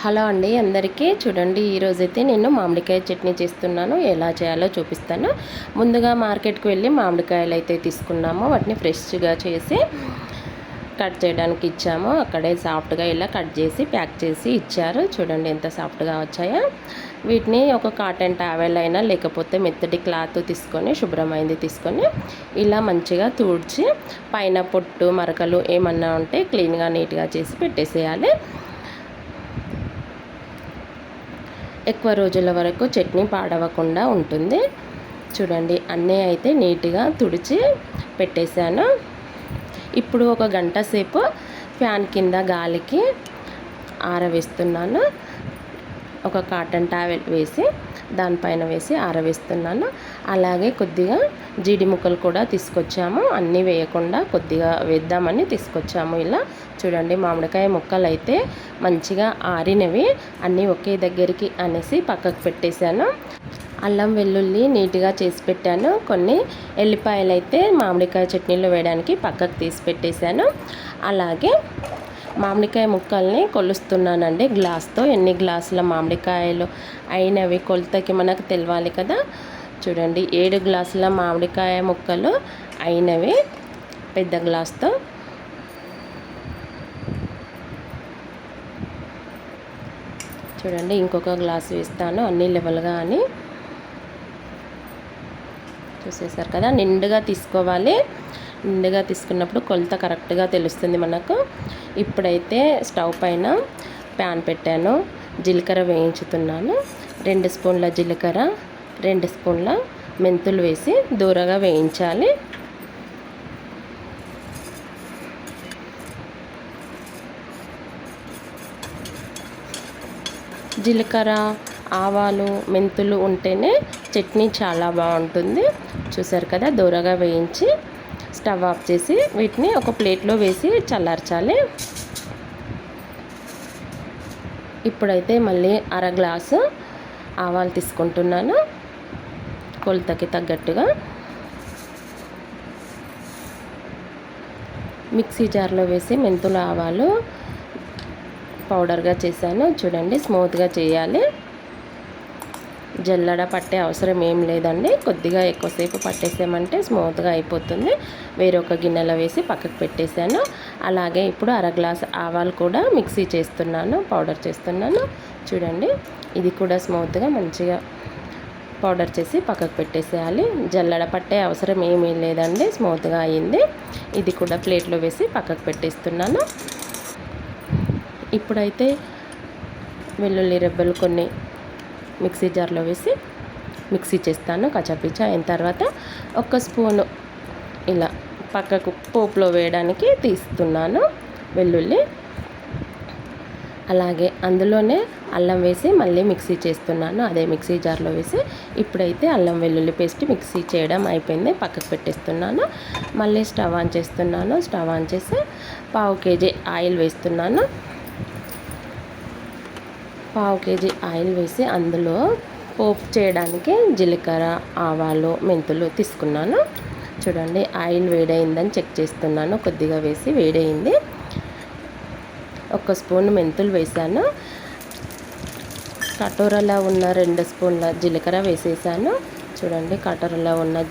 Hello అండి అందరికీ చూడండి ఈరోజైతే నేను మామిడికాయ చట్నీ చేస్తున్నాను. ఎలా చేయాలో చూపిస్తాను. ముందుగా మార్కెట్కి వెళ్ళి మామిడికాయలు అయితే తీసుకున్నాము. వాటిని ఫ్రెష్గా చేసి కట్ చేయడానికి ఇచ్చాము. అక్కడే సాఫ్ట్గా ఇలా కట్ చేసి ప్యాక్ చేసి ఇచ్చారు. చూడండి ఎంత సాఫ్ట్గా వచ్చాయో. వీటిని ఒక కాటన్ టావెల్ అయినా లేకపోతే మెత్తటి క్లాత్ తీసుకొని శుభ్రమైంది తీసుకొని ఇలా మంచిగా తూడ్చి పైన పొట్టు మరకలు ఏమన్నా ఉంటే క్లీన్గా నీట్గా చేసి పెట్టేసేయాలి. ఎక్కువ రోజుల వరకు చట్నీ పాడవకుండా ఉంటుంది. చూడండి అన్నీ అయితే నీట్గా తుడిచి పెట్టేశాను. ఇప్పుడు ఒక గంట సేపు ఫ్యాన్ కింద గాలికి ఆరవేస్తున్నాను. ఒక కాటన్ టావెల్ వేసి దానిపైన వేసి ఆరవేస్తున్నాను. అలాగే కొద్దిగా జీడి ముక్కలు కూడా తీసుకొచ్చాము. అన్నీ వేయకుండా కొద్దిగా వేద్దామని తీసుకొచ్చాము ఇలా. చూడండి మామిడికాయ ముక్కలు అయితే మంచిగా ఆరినవి. అన్నీ ఒకే దగ్గరికి అనేసి పక్కకు పెట్టేశాను. అల్లం వెల్లుల్లి నీట్గా చేసి పెట్టాను. కొన్ని ఎల్లిపాయలు అయితే మామిడికాయ చట్నీలో వేయడానికి పక్కకు తీసి పెట్టేశాను. అలాగే మామిడికాయ ముక్కల్ని కొలుస్తున్నానండి గ్లాస్తో. ఎన్ని గ్లాసుల మామిడికాయలు అయినవి కొలతకి మనకు తెలవాలి కదా? చూడండి ఏడు గ్లాసుల మామిడికాయ ముక్కలు అయినవి పెద్ద గ్లాస్తో. చూడండి ఇంకొక గ్లాస్ వేస్తాను అన్ని లెవెల్గా అని. చూసేసారు కదా నిండుగా తీసుకోవాలి. నిండుగా తీసుకున్నప్పుడు కొలత కరెక్ట్గా తెలుస్తుంది మనకు. ఇప్పుడైతే స్టవ్ పైన ప్యాన్ పెట్టాను. జీలకర్ర వేయించుతున్నాను. రెండు స్పూన్ల జీలకర్ర రెండు స్పూన్ల మెంతులు వేసి దూరగా వేయించాలి. జీలకర్ర ఆవాలు మెంతులు ఉంటేనే చట్నీ చాలా బాగుంటుంది. చూసారు కదా? దూరగా వేయించి స్టవ్ ఆఫ్ చేసి వీటిని ఒక ప్లేట్లో వేసి చల్లార్చాలి. ఇప్పుడైతే మళ్ళీ అర గ్లాసు ఆవాలు తీసుకుంటున్నాను. కొలతకి తగ్గట్టుగా. మిక్సీ జార్లో వేసి మెంతుల ఆవాలు పౌడర్గా చేశాను. చూడండి స్మూత్గా చేయాలి. జల్లడ పట్టే అవసరం ఏం లేదండి. కొద్దిగా ఎక్కువసేపు పట్టేసామంటే స్మూత్గా అయిపోతుంది. వేరొక గిన్నెలో వేసి పక్కకు పెట్టేశాను. అలాగే ఇప్పుడు అర గ్లాస్ ఆవాలు కూడా మిక్సీ చేస్తున్నాను పౌడర్ చేస్తున్నాను. చూడండి ఇది కూడా స్మూత్గా మంచిగా పౌడర్ చేసి పక్కకు పెట్టేసేయాలి. జల్లడ పట్టే అవసరం ఏమీ లేదండి స్మూత్గా అయ్యింది ఇది కూడా ప్లేట్లో వేసి పక్కకు పెట్టేస్తున్నాను. ఇప్పుడైతే వెల్లుల్లి రెబ్బలు కొన్ని మిక్సీ జార్లో వేసి మిక్సీ చేస్తాను కచ్చపిచ్చ అయిన తర్వాత ఒక స్పూను ఇలా పక్కకు పోపులో వేయడానికి తీస్తున్నాను వెల్లుల్లి. అలాగే అందులోనే అల్లం వేసి మళ్ళీ మిక్సీ చేస్తున్నాను. అదే మిక్సీ జార్లో వేసి ఇప్పుడైతే అల్లం వెల్లుల్లి పేస్ట్ మిక్సీ చేయడం అయిపోయింది. పక్కకు పెట్టేస్తున్నాను. మళ్ళీ స్టవ్ ఆన్ చేస్తున్నాను. స్టవ్ ఆన్ చేసి పావు కేజీ ఆయిల్ వేస్తున్నాను. పావు కేజీ ఆయిల్ వేసి అందులో పోపు చేయడానికి జీలకర్ర ఆవాలు మెంతులు తీసుకున్నాను. చూడండి ఆయిల్ వేడైందని చెక్ చేస్తున్నాను. కొద్దిగా వేసి వేడైంది. ఒక స్పూన్ మెంతులు వేసాను. కటోరలో ఉన్న రెండు స్పూన్ల జీలకర్ర వేసేసాను. చూడండి కటోరలో ఉన్న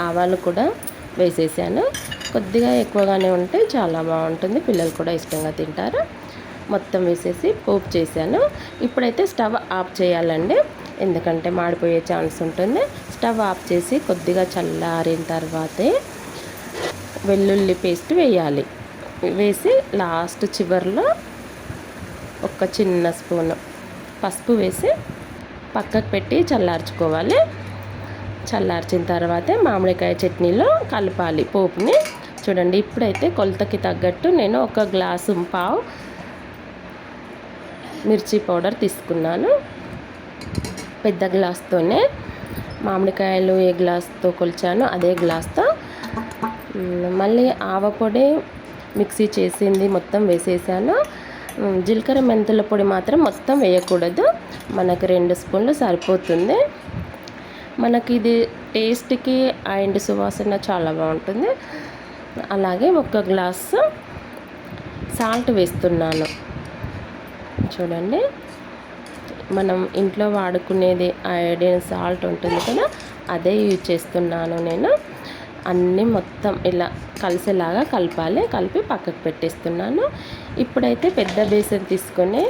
ఆవాలు కూడా వేసేసాను. కొద్దిగా ఎక్కువగానే ఉంటే చాలా బాగుంటుంది. పిల్లలు కూడా ఇష్టంగా తింటారు. మొత్తం వేసేసి పోపు చేశాను. ఇప్పుడైతే స్టవ్ ఆఫ్ చేయాలండి. ఎందుకంటే మాడిపోయే ఛాన్స్ ఉంటుంది. స్టవ్ ఆఫ్ చేసి కొద్దిగా చల్లారిన తర్వాతే వెల్లుల్లి పేస్ట్ వేయాలి. వేసి లాస్ట్ చివరిలో ఒక చిన్న స్పూన్ పసుపు వేసి పక్కకు పెట్టి చల్లార్చుకోవాలి. చల్లార్చిన తర్వాతే మామిడికాయ చట్నీలో కలపాలి పోపుని. చూడండి ఇప్పుడైతే కొలతకి తగ్గట్టు నేను ఒక గ్లాసు పావు మిర్చి పౌడర్ తీసుకున్నాను. పెద్ద గ్లాస్తోనే మామిడికాయలు ఏ గ్లాస్తో కొలిచానో అదే గ్లాస్తో. మళ్ళీ ఆవపొడి మిక్సీ చేసింది మొత్తం వేసేసాను. జీలకర్ర మెంతుల పొడి మాత్రం మొత్తం వేయకూడదు. మనకు రెండు స్పూన్లు సరిపోతుంది. మనకి ఇది టేస్ట్కి అండ్ సువాసన చాలా బాగుంటుంది. అలాగే ఒక గ్లాసు సాల్ట్ వేస్తున్నాను. చూడండి. మనం ఇంట్లో వాడుకునేది ఐడియన్ సాల్ట్ ఉంటుంది కదా అదే యూజ్ చేస్తున్నాను నేను. అన్నీ మొత్తం ఇలా కలిసేలాగా కలపాలి కలిపి పక్కకు పెట్టేస్తున్నాను. ఇప్పుడైతే పెద్ద బేసన్ తీసుకొని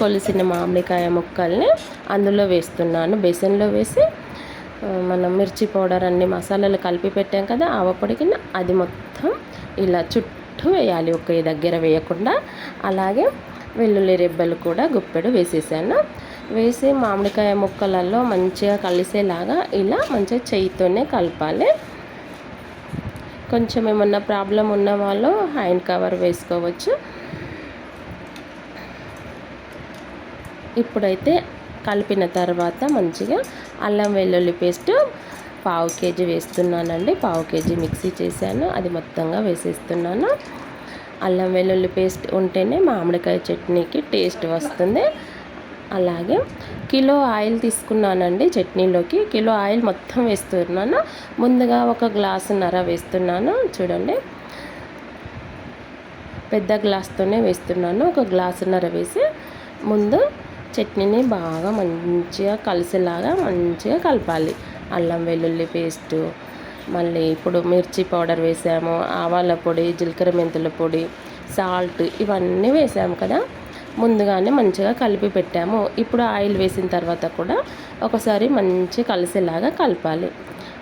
కొలిసిన మామిడికాయ ముక్కల్ని అందులో వేస్తున్నాను. బేసన్లో వేసి మనం మిర్చి పౌడర్ అన్ని మసాలాలు కలిపి పెట్టాం కదా ఆవపొడికి అది మొత్తం ఇలా చుట్టూ వేయాలి. ఒకే దగ్గర వేయకుండా. అలాగే వెల్లుల్లి రెబ్బలు కూడా గుప్పెడు వేసేసాను. వేసి మామిడికాయ ముక్కలలో మంచిగా కలిసేలాగా ఇలా మంచిగా చెయ్యితోనే కలపాలి. కొంచెం ఏమన్నా ప్రాబ్లం ఉన్న వాళ్ళు హ్యాండ్ కవర్ వేసుకోవచ్చు. ఇప్పుడైతే కలిపిన తర్వాత మంచిగా అల్లం వెల్లుల్లి పేస్ట్ పావు కేజీ వేస్తున్నానండి. పావు కేజీ మిక్సీ చేశాను. అది మొత్తంగా వేసేస్తున్నాను. అల్లం వెల్లుల్లి పేస్ట్ ఉంటేనే మామిడికాయ చట్నీకి టేస్ట్ వస్తుంది. అలాగే కిలో ఆయిల్ తీసుకున్నానండి చట్నీలోకి. కిలో ఆయిల్ మొత్తం వేస్తున్నాను. ముందుగా ఒక గ్లాసున్నర వేస్తున్నాను. చూడండి. పెద్ద గ్లాస్తోనే వేస్తున్నాను. ఒక గ్లాసున్నర వేసి ముందు చట్నీని బాగా మంచిగా కలిసేలాగా మంచిగా కలపాలి. అల్లం వెల్లుల్లి పేస్టు మళ్ళీ ఇప్పుడు మిర్చి పౌడర్ వేసాము ఆవాల పొడి జీలకర్ర మెంతుల పొడి సాల్ట్ ఇవన్నీ వేసాము కదా. ముందుగానే మంచిగా కలిపి పెట్టాము. ఇప్పుడు ఆయిల్ వేసిన తర్వాత కూడా ఒకసారి మంచి కలిసేలాగా కలపాలి.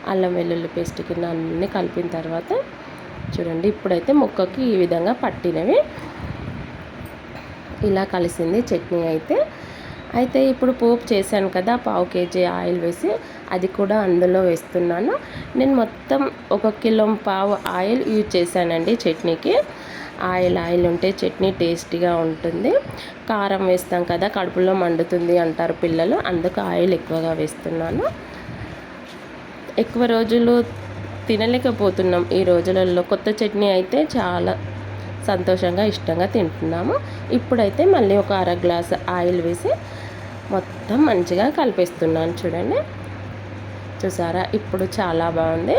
అల్లం వెల్లుల్లి పేస్ట్ కింద అన్నీ కలిపిన తర్వాత చూడండి ఇప్పుడైతే ముక్కకి ఈ విధంగా పట్టినవి. ఇలా కలిసింది చట్నీ అయితే. అయితే ఇప్పుడు పోపు చేశాను కదా పావు కేజీ ఆయిల్ వేసి అది కూడా అందులో వేస్తున్నాను. నేను మొత్తం ఒక కిలో పావు ఆయిల్ యూజ్ చేశానండి చట్నీకి. ఆయిల్ ఆయిల్ ఉంటే చట్నీ టేస్టీగా ఉంటుంది. కారం వేస్తాం కదా కడుపులో మండుతుంది అంటారు పిల్లలు. అందుకు ఆయిల్ ఎక్కువగా వేస్తున్నాను. ఎక్కువ రోజులు తినలేకపోతున్నాం ఈ రోజులలో. కొత్త చట్నీ అయితే చాలా సంతోషంగా ఇష్టంగా తింటున్నాము. ఇప్పుడైతే మళ్ళీ ఒక అర గ్లాస్ ఆయిల్ వేసి మొత్తం మంచిగా కలిపేస్తున్నాను చూడండి. చూసారా? ఇప్పుడు చాలా బాగుంది.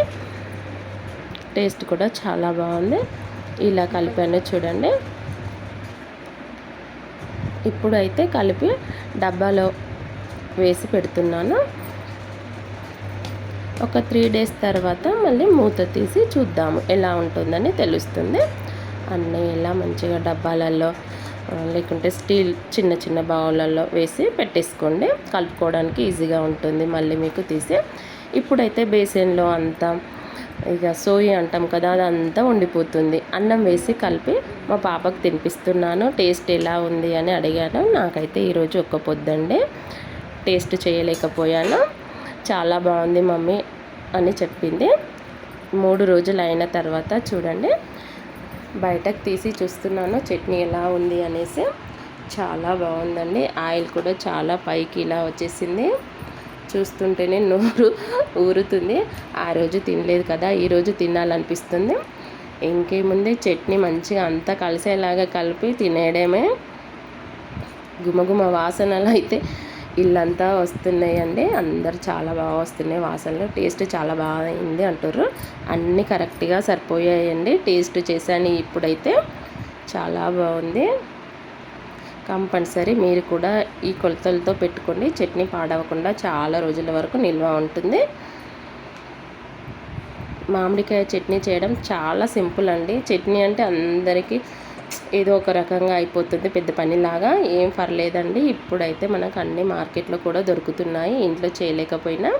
టేస్ట్ కూడా చాలా బాగుంది. ఇలా కలిపాను చూడండి. ఇప్పుడు అయితే కలిపి డబ్బాలో వేసి పెడుతున్నాను. ఒక త్రీ డేస్ తర్వాత మళ్ళీ మూత తీసి చూద్దాము ఎలా ఉంటుందని తెలుస్తుంది. అన్నీ ఇలా మంచిగా డబ్బాలలో లేకుంటే స్టీల్ చిన్న చిన్న బౌలల్లో వేసి పెట్టేసుకోండి. కలుపుకోవడానికి ఈజీగా ఉంటుంది. మళ్ళీ మీకు తీసి ఇప్పుడైతే బేసిన్లో అంతా ఇక సోయి అంటాం కదా అదంతా ఉండిపోతుంది. అన్నం వేసి కలిపి మా పాపకు తినిపిస్తున్నాను. టేస్ట్ ఎలా ఉంది అని అడిగాను. నాకైతే ఈరోజు ఒక్క పొద్దండి టేస్ట్ చేయలేకపోయాను. చాలా బాగుంది మమ్మీ అని చెప్పింది. మూడు రోజులు అయిన తర్వాత చూడండి. బయటకు తీసి చూస్తున్నాను చట్నీ ఎలా ఉంది అనేసి. చాలా బాగుందండి. ఆయిల్ కూడా చాలా పైకి ఇలా వచ్చేసింది. చూస్తుంటేనే నోరు ఊరుతుంది. ఆ రోజు తినలేదు కదా ఈరోజు తినాలనిపిస్తుంది. ఇంకేముంది చట్నీ మంచిగా అంతా కలిసేలాగా కలిపి తినేయడమే. గుమగుమ వాసనలు అయితే ఇల్లంతా వస్తున్నాయండి. అందరు చాలా బాగా వస్తున్నాయి. వాసనలు. టేస్ట్ చాలా బాగా అయింది అంటారు అన్నీ కరెక్ట్గా సరిపోయాయండి. టేస్ట్ చేశాను ఇప్పుడైతే. చాలా బాగుంది. కంపల్సరీ మీరు కూడా ఈ కొలతలతో పెట్టుకోండి. చట్నీ పాడవకుండా చాలా రోజుల వరకు నిల్వ ఉంటుంది. మామిడికాయ చట్నీ చేయడం చాలా సింపుల్ అండి. చట్నీ అంటే అందరికీ ఏదో ఒక రకంగా అయిపోతుంది పెద్ద పనిలాగా ఏం పర్లేదండి. ఇప్పుడైతే మనకు అన్ని మార్కెట్లో కూడా దొరుకుతున్నాయి. ఇంట్లో చేయలేకపోయినా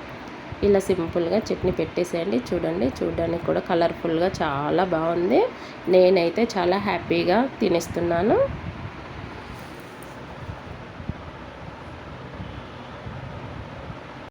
ఇలా సింపుల్గా చట్నీ పెట్టేసేయండి. చూడండి చూడడానికి కూడా కలర్ఫుల్గా చాలా బాగుంది. నేనైతే చాలా హ్యాపీగా తినేస్తున్నాను.